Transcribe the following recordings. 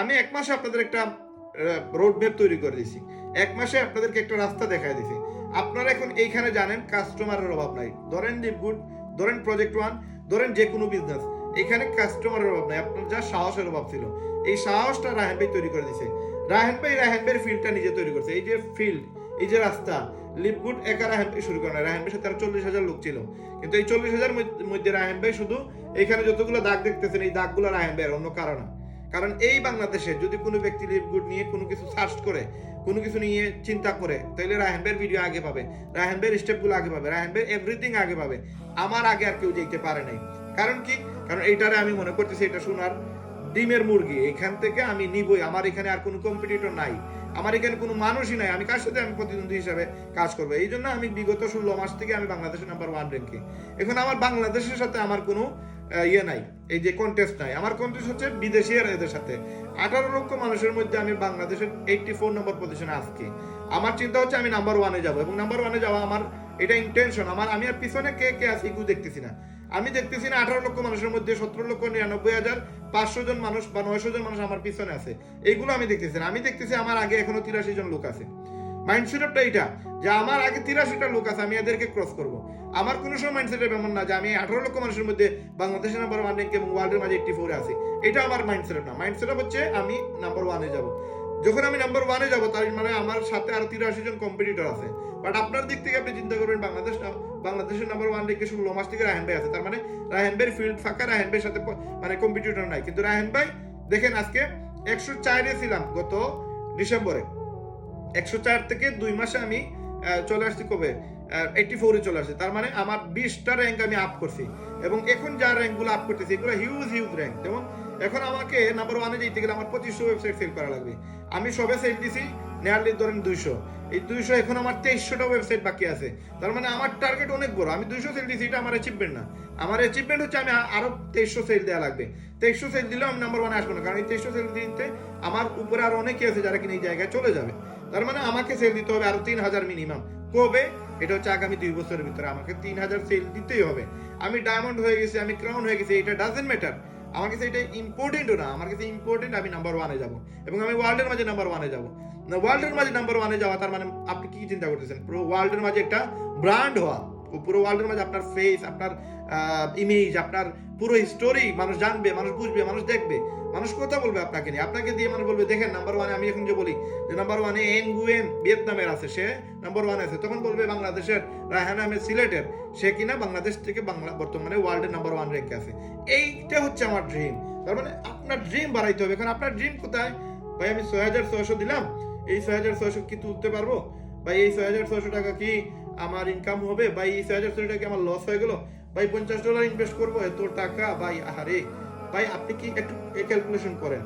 আমি এক মাসে আপনাদের একটা রোড ম্যাপ তৈরি করে দিয়েছি। এক মাসে আপনাদেরকে একটা রাস্তা দেখায় দিয়েছি। আপনারা এখন এইখানে জানেন কাস্টমারের অভাব নাই। ধরেন লিপগুড ধরেন প্রজেক্ট ওয়ান ধরেন যে কোনো বিজনেস এখানে কাস্টমারের অভাব নাই। আপনার যা সাহসের অভাব ছিল, এই সাহসটা রাহেন ভাই তৈরি করে দিয়েছে। রাহেন ভাই রাহেন ভাইয়ের ফিল্ডটা নিজে তৈরি করছে। এই যে ফিল্ড এই যে রাস্তা লিপগুড একা রাহেন ভাই শুরু করে রাহেন ভাইয়ের সাথে আরও চল্লিশ হাজার লোক ছিল। কিন্তু এই চল্লিশ হাজার মধ্যে রাহেন ভাই শুধু এখানে যতগুলো দাগ দেখতেছেন, এই দাগগুলো রাহেন ভাইয়ের, অন্য কারণ কারণ এই বাংলাদেশে যদি কোনো ব্যক্তি লিপগুড নিয়ে কোনো কিছু সার্চ করে, কোনো কিছু নিয়ে চিন্তা করে তাহলে রাহেনবের ভিডিও আগে পাবে। রাহেনবের স্টেপগুলো আগে পাবে। রাহেনবের এভরিথিং আগে পাবে। আমার আগে আর কেউ দেখতে পারে নাই। কারণ কি? কারণ এইটারে আমি মনে করতেছি এটা শোনার ডিমের মুরগি। এখান থেকে আমি নিবই। আমার এখানে আর কোনো কম্পিটিটর নাই। আমার এখানে কোনো মানুষই নাই। আমি কার সাথে আমি প্রতিদ্বন্দ্বী হিসাবে কাজ করব? এই জন্য আমি বিগত ষোলো মাস থেকে আমি বাংলাদেশের নাম্বার ওয়ান র্যাঙ্কিং এখন আমার বাংলাদেশের সাথে আমার কোনো ইয়ে নাই। এই যে কন্টেস্ট নাই। আমার কন্টেস্ট হচ্ছে বিদেশি এদের সাথে। আঠারো লক্ষ মানুষের মধ্যে আমি বাংলাদেশের এইটটি ফোর নম্বর পজিশনে আজকে। আমার চিন্তা হচ্ছে আমি নাম্বার ওয়ানে যাব এবং নাম্বার ওয়ানে যাওয়া আমার এটা ইন্টেনশন আমার, আমি আর পিছনে কে কে আছে এগুলো দেখতেছি না। আমি দেখতেছি না আঠারো লক্ষ মানুষের মধ্যে, সতেরো লক্ষ, নিরানব্বই হাজার, পাঁচশো জন মানুষ বা নয়শো জন মানুষ আমার পিছনে আছে। এইগুলো আমি দেখতেছি না। আমি দেখতেছি আমার আগে এখনও তিরাশি জন লোক আছে। মাইন্ড সেটআপটা এটা যে আমার আগে তিরাশিটা লোক আছে, আমি এদেরকে ক্রস করব। আমার কোনো সময় এমন না যে আমি আঠারো লক্ষ মানুষের মধ্যে বাংলাদেশের নাম্বার ওয়ান র্যাঙ্ক এবং ওয়ার্ল্ডের মাঝে এইটটি ফোরে আছি। এটা আমার মাইন্ড সেটআপ না। মাইন্ড সেটআপ হচ্ছে আমি নাম্বার ওয়ানে যাব। যখন আমি নাম্বার ওয়ানে যাব, তার মানে আমার সাথে আরও তিরাশি জন কম্পিটিটর আছে। বাট আপনার দিক থেকে আপনি চিন্তা করবেন, বাংলাদেশ বাংলাদেশের নাম্বার ওয়ান রেখে ষোলো মাস থেকে রাহেন ভাই আছে। তার মানে রাহেন ভাইয়ের ফিল্ড ফাঁকা রাহেন ভাইয়ের সাথে মানে কম্পিটিটর নাই। কিন্তু রাহেন ভাই, দেখেন আজকে একশো চারে ছিলাম গত ডিসেম্বরে। একশো চার থেকে দুই মাসে আমি চলে আসছি কবে? এইটটি ফোরে চলে আসছি। তার মানে আমার বিশটা র্যাঙ্ক আমি আপ করছি। এবং এখন যা র্যাঙ্কগুলো আপ করতেছি, এগুলো হিউজ হিউজ র্যাঙ্ক যেমন এখন আমাকে নাম্বার ওয়ানে যেতে গেলে আমার পঁচিশশো ওয়েবসাইট সেল করা লাগবে। আমি সবে সেল দিছি নেয়ারলি ধরেন দুইশো। এই দুইশো এখন আমার তেইশশোটা ওয়েবসাইট বাকি আছে। তার মানে আমার টার্গেট অনেক বড়। আমি দুইশো সেল দিছি, এটা আমার অ্যাচিভমেন্ট না। আমার অ্যাচিভমেন্ট হচ্ছে আমি আ- আরও তেইশশো সেল দেওয়া লাগবে। তেইশশো সেল দিলেও আমি নাম্বার ওয়ানে আসব না। কারণ এই তেইশশো সেল দিতে আমার উপরে আরও অনেকে আছে যারা কিনা এই জায়গায় চলে যাবে। তার মানে আমাকে সেল দিতে হবে আরও তিন হাজার মিনিমাম কবে? এটা হচ্ছে আগামী দুই বছরের ভিতরে। আমাকে তিন হাজার সেল দিতেই হবে। আমি ডায়মন্ড হয়ে গেছি, আমি ক্রাউন হয়ে গেছি, এটা ডাজেন্ট ম্যাটার আমার কাছে এটা ইম্পর্টেন্টও না। আমার কাছে ইম্পর্টেন্ট আমি নাম্বার ওয়ানে যাব। এবং আমি ওয়ার্ল্ডের মাঝে নাম্বার ওয়ানে যাব। না ওয়ার্ল্ডের মাঝে নাম্বার ওয়ানে যাওয়া, তার মানে আপনি কি চিন্তা করতেছেন? পুরো ওয়ার্ল্ডের মাঝে একটা ব্র্যান্ড হওয়া। পুরো ওয়ার্ল্ডের মাঝে আপনার ফেস আপনার ইমেজ আপনার পুরো স্টোরি মানুষ জানবে, মানুষ বুঝবে, মানুষ দেখবে। মানুষ কথা বলবে আপনাকে নিয়ে। আপনাকে দিয়ে মানুষ বলবে, দেখেন নাম্বার ওয়ানে আমি এখন যে বলি, যে নাম্বার ওয়ানে এন গুয়েন ভিয়েতনামের আছে, সে নাম্বার ওয়ানে আছে। তখন বলবে, বাংলাদেশের রায়হান আহমেদ সিলেটের, সে কিনা বাংলাদেশ থেকে বাংলা, বর্তমানে ওয়ার্ল্ডের নাম্বার ওয়ান রেখে আছে। এইটা হচ্ছে আমার ড্রিম তার মানে আপনার ড্রিম বাড়াইতে হবে। এখন আপনার ড্রিম কোথায়? ভাই, আমি ছয় হাজার ছয়শো দিলাম। এই ছয় হাজার ছয়শো কি তুলতে পারব? ভাই, এই ছয় হাজার ছয়শো টাকা কি আমার ইনকাম হবে? ভাই, এই ছয় হাজার ছয়শো টাকা কি আমার লস হয়ে গেলো? ভাই, পঞ্চাশ ডলার ইনভেস্ট করব? এত টাকা? ভাই, আহারে! ভাই, আপনি কি একটু ক্যালকুলেশন করেন?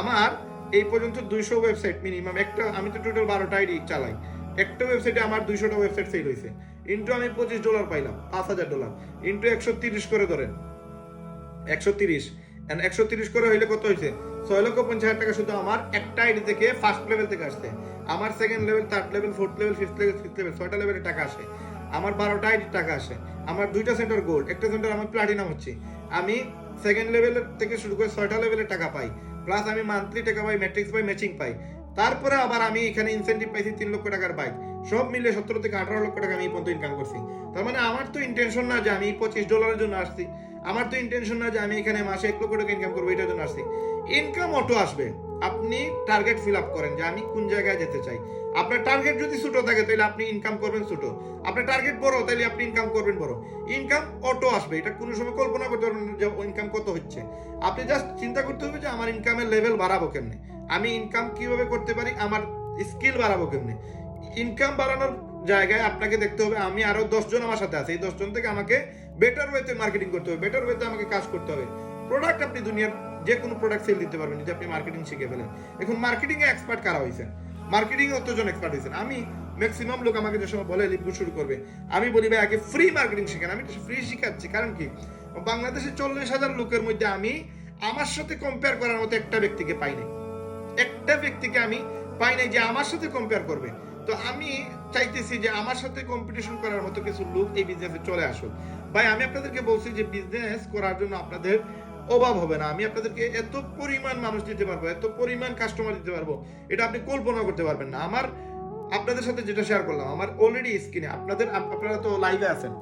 আমার এই পর্যন্ত দুইশো ওয়েবসাইট মিনিমাম একটা, আমি তো টোটাল বারোটা আইডি চালাই। একটা ওয়েবসাইটে আমার দুইশোটা ওয়েবসাইট সেল হয়েছে। ইন্টু আমি পঁচিশ ডলার পাইলাম, পাঁচ হাজার ডলার ইন্টু একশো তিরিশ করে ধরেন। একশো তিরিশ। একশো তিরিশ করে হইলে কত হয়েছে ছয় লক্ষ পঞ্চাশ হাজার টাকা শুধু আমার একটা আইডি থেকে ফার্স্ট লেভেল থেকে আসছে। আমার second level third level fourth level fifth level six level ছয়টা লেভেলের টাকা আসে। আমার বারোটা আইডি টাকা আসে। আমার দুইটা সেন্টার গোল্ড একটা সেন্টার আমার প্লাটিনাম হচ্ছে। আমি সেকেন্ড লেভেলের থেকে শুরু করে ছয়টা লেভেলের টাকা পাই। প্লাস আমি মান্থলি টাকা পাই ম্যাট্রিক্স পাই ম্যাচিং পাই। তারপরে আবার আমি এখানে ইনসেন্টিভ পাইছি তিন লক্ষ টাকার বাইক সব মিলে সতেরো থেকে আঠারো লক্ষ টাকা আমি এই পর্যন্ত ইনকাম করছি। তার মানে আমার তো ইন্টেনশন না যে আমি পঁচিশ ডলারের জন্য আসছি। আমার তো ইন্টেনশন না যে আমি এখানে মাসে এক লক্ষ টাকা ইনকাম করব, এটার জন্য আসছি। ইনকাম অটো আসবে। আপনি টার্গেট ফিল আপ করেন যে আমি কোন জায়গায় যেতে চাই। আপনার টার্গেট যদি ছোট থাকে, তাহলে আপনি ইনকাম করবেন ছোট। আপনার টার্গেট বড়, তাহলে আপনি ইনকাম করবেন বড়। ইনকাম অটো আসবে, এটা কোনো সময় কল্পনা করতে পারবেন যে ইনকাম কত হচ্ছে। আপনি জাস্ট চিন্তা করতে হবে যে আমার ইনকামের লেভেল বাড়াবো কেমনে? আমি ইনকাম কীভাবে করতে পারি? আমার স্কিল বাড়াবো কেমনে? ইনকাম বাড়ানোর জায়গায় আপনাকে দেখতে হবে, আমি আরও দশজন আমার সাথে আছে। এই দশজন থেকে আমাকে বেটার ওয়েতে মার্কেটিং করতে হবে বেটার ওয়েতে আমাকে কাজ করতে হবে। প্রোডাক্ট আপনি দুনিয়ার যে কোনো প্রোডাক্ট সেল দিতে পারবেন, যদি আপনি মার্কেটিং শিখে ফেলেন। এখন মার্কেটিং এ এক্সপার্ট কারা হয়েছেন এ অতজন এক্সপার্ট হয়েছেন আমি ম্যাক্সিমাম লোক আমাকে যে সময় বলে লিপু শুরু করবে। আমি বলি, ভাই, আগে ফ্রি মার্কেটিং শেখেন। আমি ফ্রি শিখাচ্ছি, কারণ কি? বাংলাদেশে চল্লিশ হাজার লোকের মধ্যে আমি আমার সাথে কম্পেয়ার করার মতো একটা ব্যক্তিকে পাই নাই। একটা ব্যক্তিকে আমি পাই নাই যে আমার সাথে কম্পেয়ার করবে। তো আমি চাইতেছি যে আমার সাথে কম্পিটিশন করার মতো কিছু লোক এই বিজনেসে চলে আসুক। ভাই, আমি আপনাদেরকে বলছি যে বিজনেস করার জন্য আপনাদের অভাব হবে না। আমি আপনাদেরকে এত পরিমাণ মানুষ দিতে পারব, এত পরিমাণ কাস্টমার দিতে পারব, এটা আপনি কল্পনা করতে পারবেন না। আমার আপনাদের সাথে যেটা শেয়ার করলাম, আমার অলরেডি স্ক্রিনে আপনাদের, আপনারা তো লাইভে আছেন।